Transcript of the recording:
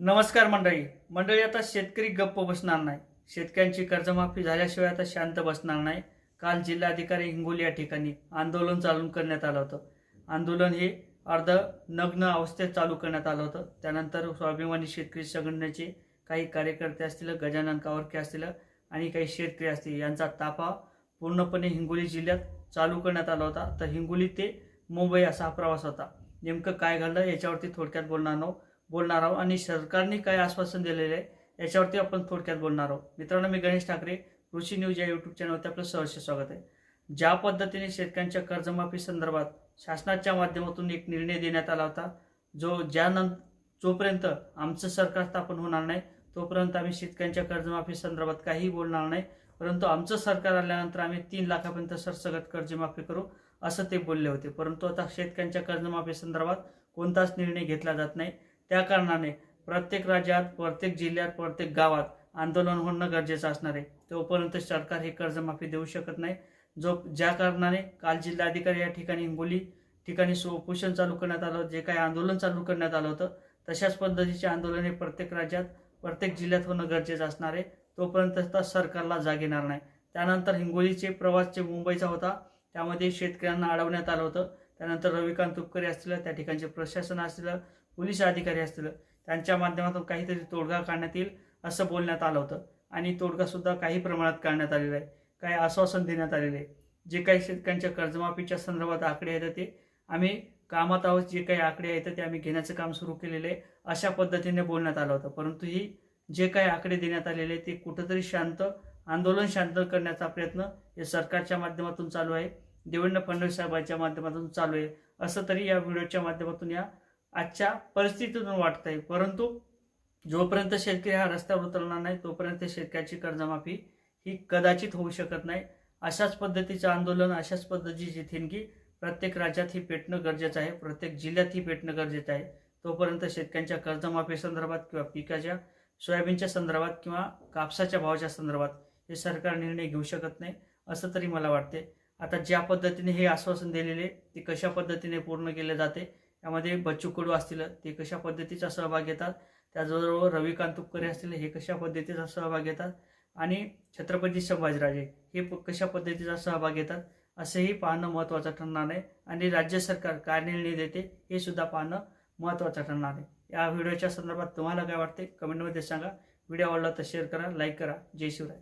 नमस्कार मंडळी. मंडळी आता शेतकरी गप्प बसणार नाही. शेतकऱ्यांची कर्जमाफी झाल्याशिवाय आता शांत बसणार नाही. काल जिल्हाधिकारी हिंगोली या ठिकाणी आंदोलन चालू करण्यात आलं होतं. आंदोलन हे अर्ध नग्न अवस्थेत चालू करण्यात आलं होतं. त्यानंतर स्वाभिमानी शेतकरी संघटनेचे काही कार्यकर्ते असतील गजानन कावरके असतील आणि काही शेतकरी असतील यांचा ताफा पूर्णपणे हिंगोली जिल्ह्यात चालू करण्यात आला होता. तर हिंगोली ते मुंबई असा हा प्रवास होता. नेमकं काय घडलं याच्यावरती थोडक्यात बोलणार आहोत. बोलणार आहोत आणि सरकारने काय आश्वासन दिलेलं आहे याच्यावरती आपण थोडक्यात बोलणार आहोत. मित्रांनो मी गणेश ठाकरे कृषी न्यूज या यूट्यूब चॅनलवरती आपलं सहर्ष स्वागत आहे. ज्या पद्धतीने शेतकऱ्यांच्या कर्जमाफी संदर्भात शासनाच्या माध्यमातून एक निर्णय देण्यात आला होता जो ज्यानंतर जोपर्यंत आमचं सरकार स्थापन होणार नाही तोपर्यंत आम्ही शेतकऱ्यांच्या कर्जमाफी संदर्भात काहीही बोलणार नाही परंतु आमचं सरकार आल्यानंतर आम्ही तीन लाखापर्यंत सरसगट कर्जमाफी करू असं ते बोलले होते. परंतु आता शेतकऱ्यांच्या कर्जमाफी संदर्भात कोणताच निर्णय घेतला जात नाही. त्या कारणाने प्रत्येक राज्यात प्रत्येक जिल्ह्यात प्रत्येक गावात आंदोलन होणं गरजेचं असणार आहे. तोपर्यंत सरकार हे कर्जमाफी देऊ शकत नाही. जो ज्या कारणाने काल जिल्हाधिकारी या ठिकाणी हिंगोली ठिकाणी उपोषण चालू करण्यात आलं जे काही आंदोलन चालू करण्यात आलं होतं तशाच पद्धतीचे आंदोलन हे प्रत्येक राज्यात प्रत्येक जिल्ह्यात होणं गरजेचं असणार आहे. तोपर्यंत सरकारला जाग येणार नाही. त्यानंतर हिंगोलीचे प्रवास जे मुंबईचा होता. त्यामध्ये शेतकऱ्यांना अडवण्यात आलं होतं. त्यानंतर रविकांत तुपकरे असतील त्या ठिकाणचे प्रशासन असतील पोलीस अधिकारी असतील त्यांच्या माध्यमातून काहीतरी तोडगा काढण्यात येईल असं बोलण्यात आलं होतं. आणि तोडगासुद्धा काही प्रमाणात काढण्यात आलेला आहे. काही आश्वासन देण्यात आलेले आहे. जे काही शेतकऱ्यांच्या कर्जमाफीच्या संदर्भात आकडे आहेत ते आम्ही कामात आहोत जे काही आकडे आहेत ते आम्ही घेण्याचं काम सुरू केलेलं आहे अशा पद्धतीने बोलण्यात आलं होतं. परंतु ही जे काही आकडे देण्यात आलेले ते कुठंतरी शांत आंदोलन शांत करण्याचा प्रयत्न हे सरकारच्या माध्यमातून चालू आहे. देवेंद्र फडणवीस साहेबांच्या माध्यमातून चालू आहे. असं तरी या व्हिडिओच्या माध्यमातून या आजच्या परिस्थितीतून वाटत आहे परंतु जोपर्यंत शेतकरी हा रस्त्यावर उतरणार नाही तोपर्यंत शेतकऱ्याची कर्जमाफी ही कदाचित होऊ शकत नाही. अशाच पद्धतीचं आंदोलन अशाच पद्धतीची थिणगी प्रत्येक राज्यात ही पेटणं गरजेचं आहे प्रत्येक जिल्ह्यात ही पेटणं गरजेचं आहे. तोपर्यंत शेतकऱ्यांच्या कर्जमाफी संदर्भात किंवा पिकाच्या सोयाबीनच्या संदर्भात किंवा कापसाच्या भावाच्या संदर्भात हे सरकार निर्णय घेऊ शकत नाही असं तरी मला वाटते आता ज्या पद्धतीने हे आश्वासन दिलेले ते कशा पद्धतीने पूर्ण केले जाते यामध्ये बच्चू कडू असतील ते कशा पद्धतीचा सहभाग घेतात त्याचबरोबर रविकांत तुपकरे असतील हे कशा पद्धतीचा सहभाग घेतात आणि छत्रपती संभाजीराजे हे प- कशा पद्धतीचा सहभाग घेतात असंही पाहणं महत्त्वाचं ठरणार आहे आणि राज्य सरकार काय निर्णय देते हे सुद्धा पाहणं महत्त्वाचं ठरणार आहे. या व्हिडिओच्या संदर्भात तुम्हाला काय वाटते कमेंटमध्ये सांगा. व्हिडिओ आवडला तर शेअर करा लाईक करा. जय शिवराय.